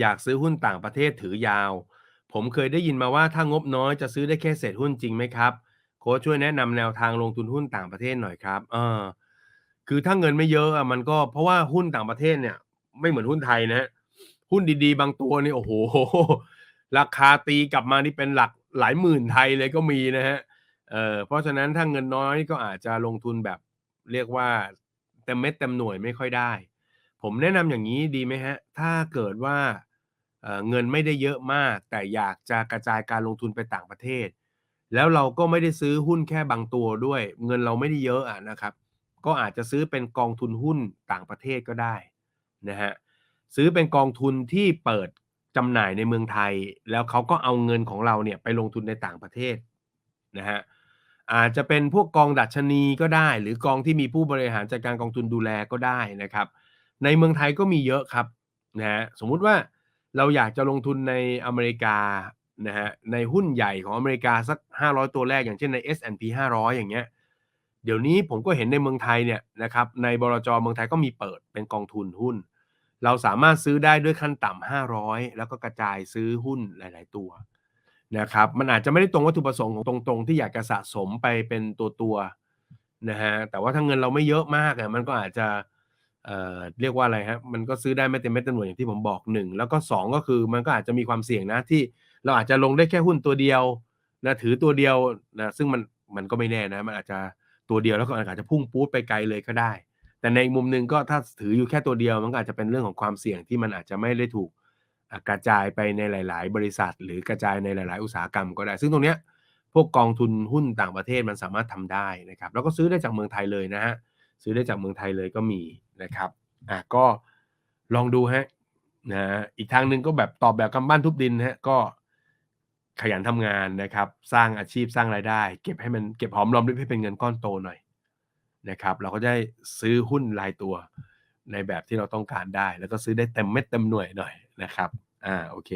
อยากซื้อหุ้นต่างประเทศถือยาว ผมเคยได้ยินมาว่าถ้างบน้อยจะซื้อได้แค่เศษหุ้นจริงไหมครับโค้ชช่วยแนะนำแนวทางลงทุนหุ้นต่างประเทศหน่อยครับเออคือถ้าเงินไม่เยอะอะมันก็เพราะว่าหุ้นต่างประเทศเนี่ย ไม่เหมือนหุ้นไทยนะฮะหุ้นดีๆ บางตัวนี่โอ้โห ราคาตีกลับมานี่เป็นหลักหลายหมื่นไทยเลยก็มีนะฮะเออเพราะฉะนั้นถ้าเงินน้อยก็อาจจะลงทุนแบบเรียกว่าเต็มเม็ดเต็มหน่วยไม่ค่อยได้ ผมแนะนำอย่างนี้ดีไหมฮะ ถ้าเกิดว่าเเงินไม่ได้เยอะมาก แต่อยากจะกระจายการลงทุนไปต่างประเทศ แล้วเราก็ไม่ได้ซื้อหุ้นแค่บางตัวด้วย เงินเราไม่ได้เยอะอะนะครับ ก็อาจจะซื้อเป็นกองทุนหุ้นต่างประเทศก็ได้นะฮะซื้อเป็นกองทุนที่เปิดจำหน่ายในเมืองไทย แล้วเขาก็เอาเงินของเราเนี่ยไปลงทุนในต่างประเทศนะฮะอาจจะเป็นพวกกองดัชนีก็ได้ หรือกองที่มีผู้บริหารจัดการกองทุนดูแลก็ได้นะครับ ในเมืองไทยก็มีเยอะครับนะฮะสมมุติว่าเราอยากจะลงทุนในอเมริกานะฮะในหุ้นใหญ่ของอเมริกาสัก 500 ตัวแรกอย่างเช่นใน S&P 500 อย่างเงี้ยเดี๋ยวนี้ผมก็เห็นในเมืองไทยเนี่ยนะครับในบลจเมืองไทยก็มีเปิดเป็นกองทุนหุ้น เราสามารถซื้อได้ด้วยขั้นต่ำ500 แล้วก็กระจายซื้อหุ้นหลาย ๆ ตัวนะครับมันอาจจะไม่ได้ตรงวัตถุประสงค์ของตรง ๆ ที่อยากจะสะสมไปเป็นตัวตัวๆนะฮะแต่ว่าถ้าเงินเราไม่เยอะมากอะมันก็อาจจะ เอ่อเรียกว่าอะไรครมันก็ซื้อได้ไม่เต็มเม็ดเต็มหน่วยอย่างที่ผมบอกหนึ่งแล้วก็สองก็คือมันก็อาจจะมีความเสี่ยงนะที่เราอาจจะลงได้แค่หุ้นตัวเดียวนะถือตัวเดียวนะซึ่งมันมันก็ไม่แน่นะ มันอาจจะตัวเดียวแล้วก็อาจจะพุ่งปู๊ดไปไกลเลยก็ได้ แต่ในอีกมุมหนึ่งก็ถ้าถืออยู่แค่ตัวเดียว มันก็อาจจะเป็นเรื่องของความเสี่ยงที่มันอาจจะไม่ได้ถูกกระจายไปในหลาย ๆ บริษัท หรือกระจายในหลาย ๆ อุตสาหกรรมก็ได้ ซึ่งตรงเนี้ยพวกกองทุนหุ้นต่างประเทศมันสามารถทำได้นะครับแล้วก็ซื้อได้จากเมืองไทยเลยนะฮะ ซื้อได้จากเมืองไทยเลยก็มีนะครับอะก็ลองดูฮะนะอีกทางหนึ่งก็แบบตอบแบบกำบ้านทุบดินฮะก็ขยันทำงานนะครับ สร้างอาชีพสร้างรายได้ เก็บให้มันเก็บหอมรอมริบให้เป็นเงินก้อนโตหน่อยนะครับ เราก็ได้ซื้อหุ้นรายตัวในแบบที่เราต้องการได้ แล้วก็ซื้อได้เต็มเม็ดเต็มหน่วยหน่อยนะครับ อ่าโอเค